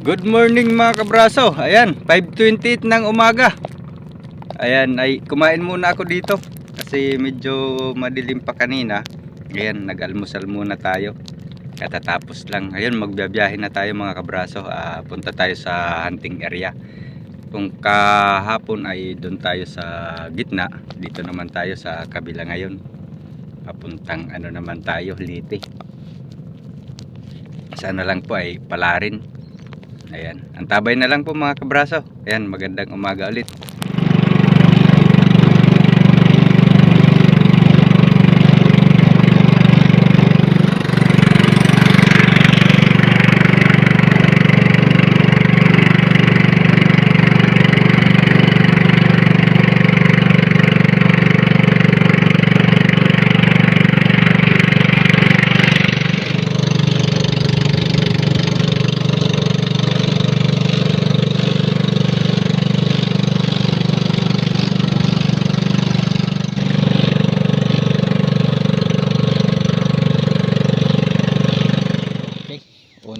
Good morning mga kabraso. Ayan, 5.28 ng umaga. Ayan, ay kumain muna ako dito. Kasi medyo madilim pa kanina. Ayan, nag-almusal muna tayo. Katatapos lang. Ayun, magbiyabiyahe na tayo mga kabraso. Ah, punta tayo sa hunting area. Kung kahapon ay doon tayo sa gitna. Dito naman tayo sa kabila ngayon. Papuntang ano naman tayo, Liti. Sana lang po ay palarin. Ayan. Antabay na lang po mga kabraso. Ayan, magandang umaga ulit.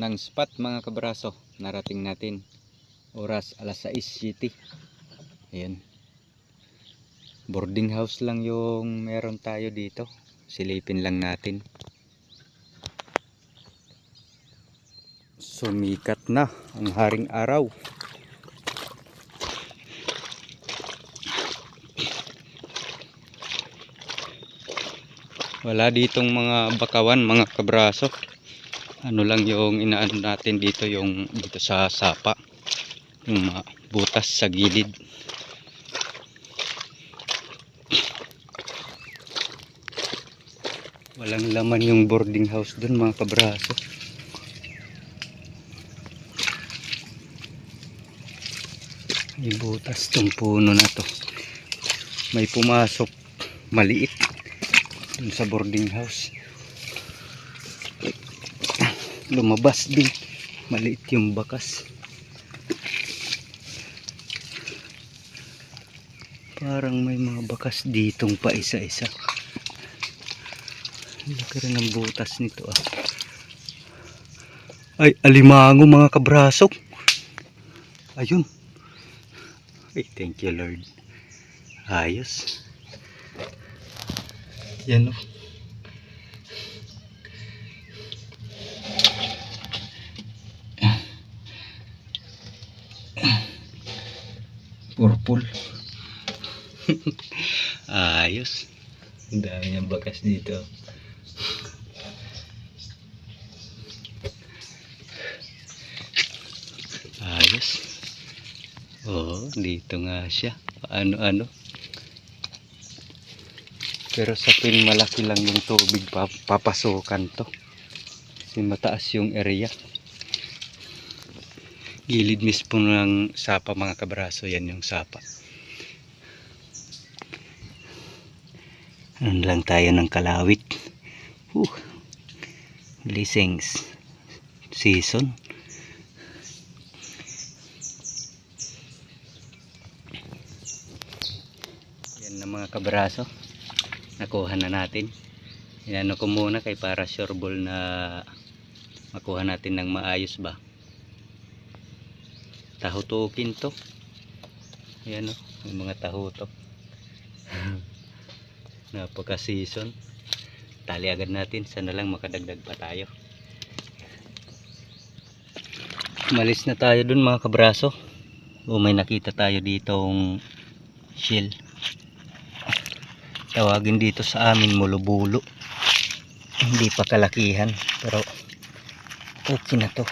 Okay. Spot mga kabraso. Narating natin. Oras alas 6.07. Ayan. Boarding house lang yung meron tayo dito. Silipin lang natin. Sumikat na ang haring araw. Wala ditong mga bakawan, mga kabraso ano lang yung inaano natin dito yung dito sa sapa. Yung mga butas sa gilid. Walang laman yung boarding house dun mga kabraso. May butas tong puno na to. May pumasok maliit dun sa boarding house lumabas din. Maliit yung bakas. Parang may mga bakas ditong pa isa isa laki rin ang butas nito ah. Ay alimango mga kabrasok ayun. Ay thank you lord. Ayos. Yan oh purple. Ayos. Ang dami niyang bakas dito. Ayos. Oo dito nga siya. Ano ano pero sa pin malaki lang yung tubig pa- papasukan to. Kasi mataas yung area gilid mismo ng sapa mga kabraso yan yung sapa. Ano lang tayo ng kalawit? Uh, blessings season. Yan na mga kabraso. Nakuha na natin. Inano ko muna kay para sure ball na makuha natin ng maayos ba tahutukin to. Ayan o may mga tahutok napaka season tali agad natin. Sana lang makadagdag pa tayo. Malis na tayo dun mga kabraso. O may nakita tayo ditong shell. Tawagin dito sa amin mulubulo. Hindi pa kalakihan pero okay na to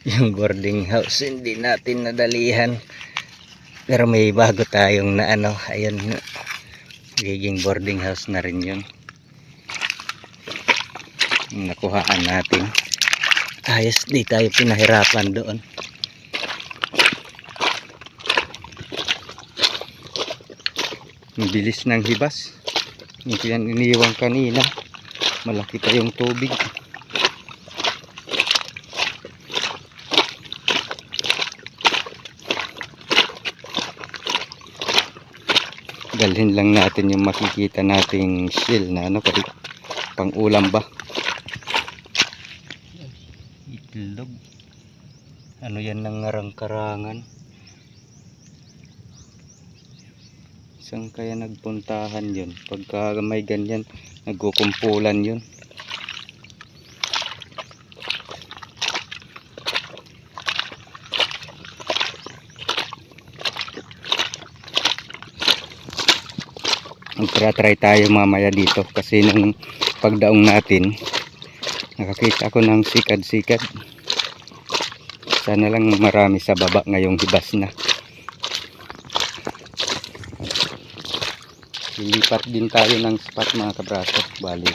yung boarding house hindi natin nadalihan. Pero may bago tayong na ano ayun giging boarding house na rin yun. Nakuhaan natin. Ayos di tayo pinahirapan doon. Bilis ng hibas. Hindi yan iniwan kanina. Malaki pa yung tubig dalhin lang natin yung makikita nating shell na ano kay pang ulam ba? Itlog. Ano yan ng ngarang-karangan saan kaya nagpuntahan yun? Pagka may ganyan nagkukumpulan yun Magtra-try tayo mamaya dito kasi nung pagdaong natin nakakita ako ng sikad-sikad. Sana lang marami sa baba ngayong hibas na. Lilipat din tayo ng spot mga kabraso. Bali,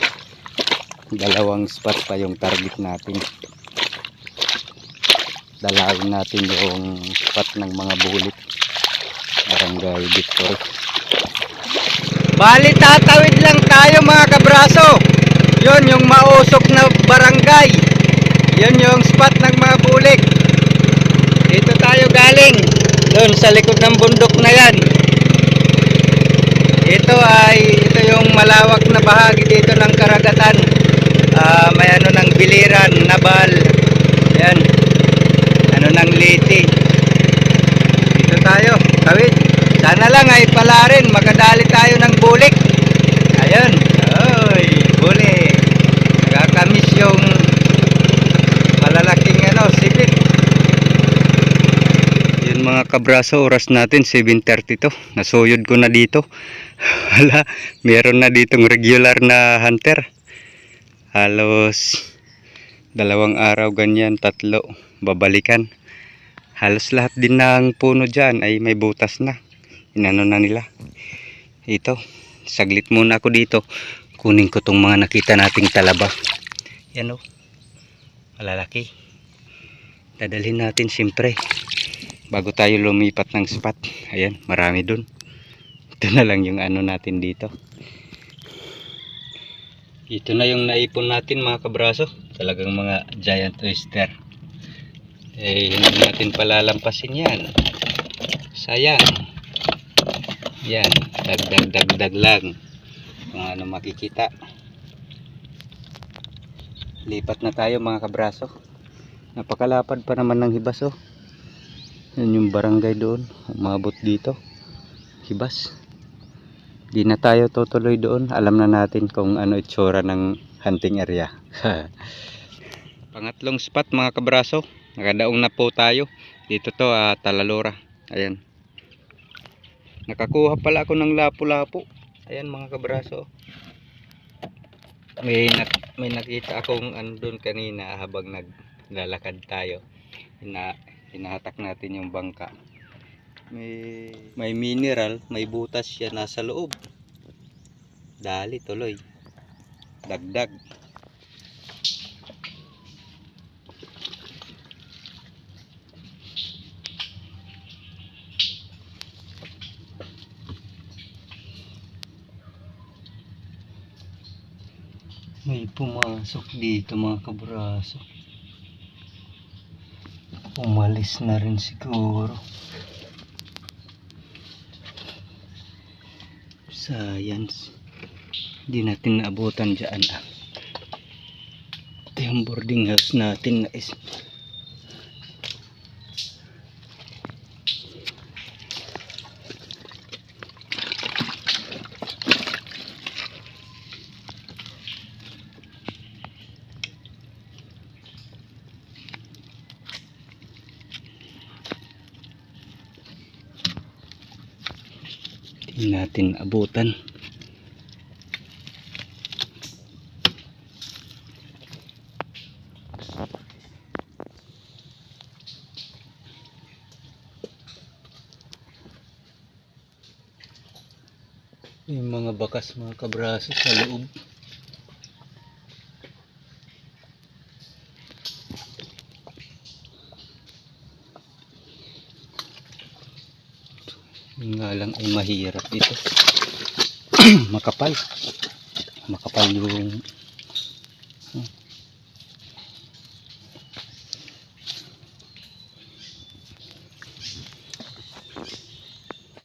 dalawang spot pa yung target natin. Dalawin natin yung spot ng mga bulit. Barangay Victory. Bali tatawid lang tayo mga kabraso. Yun yung mausok na barangay. Yun yung spot ng mga bulik. Dito tayo galing. Doon sa likod ng bundok na yan. Ito ay ito yung malawak na bahagi dito ng karagatan. Ah, may ano ng biliran, nabal. Yan. Ano ng liti. Dito tayo. Sana lang ay pala rin, makadali tayo ng bulik. Ayun. Oy, bulik. Nakakamiss yung malalaking ano, sipit. Yun mga kabraso, oras natin 7.30 to. Nasuyod ko na dito. Hala, meron na ditong regular na hunter. Halos dalawang araw ganyan, tatlo, babalikan. Halos lahat din ng puno dyan ay may butas na. Inano na nila. Ito, saglit muna ako dito. Kunin ko tong mga nakita nating talaba. Yan o. Malalaki. Dadalhin natin siyempre. Bago tayo lumipat ng spot. Ayan, marami dun. Ito na lang yung ano natin dito. Ito na yung naipon natin mga kabraso. Talagang mga giant oyster. Eh, hindi natin palalampasin yan. Sayang. Yan, dagdag dagdag lang. Kung ano makikita. Lipat na tayo mga kabraso. Napakalapad pa naman ng hibas oh. Yan yung barangay doon. Umabot dito. Hibas. Di na tayo tutuloy doon. Alam na natin kung ano itsura ng hunting area. Pangatlong spot mga kabraso. Nakadaong na po tayo. Dito to ah, Talalora. Ayan. Nakakuha pala ako ng lapu-lapu. Ayan mga kabraso. May, nak- may nakita akong doon kanina habang naglalakad tayo. Hina, hinahatak natin yung bangka. May, may mineral, may butas siya nasa loob. Dali tuloy. Dagdag. May pumasok dito mga kabraso. Umalis na rin siguro. Science. Hindi natin naabutan dyan ah. Ito yung boarding house natin na is Hindi natin abutan. Yung mga bakas mga kabraso sa loob. Nga lang ay mahirap dito. makapal. Makapal yung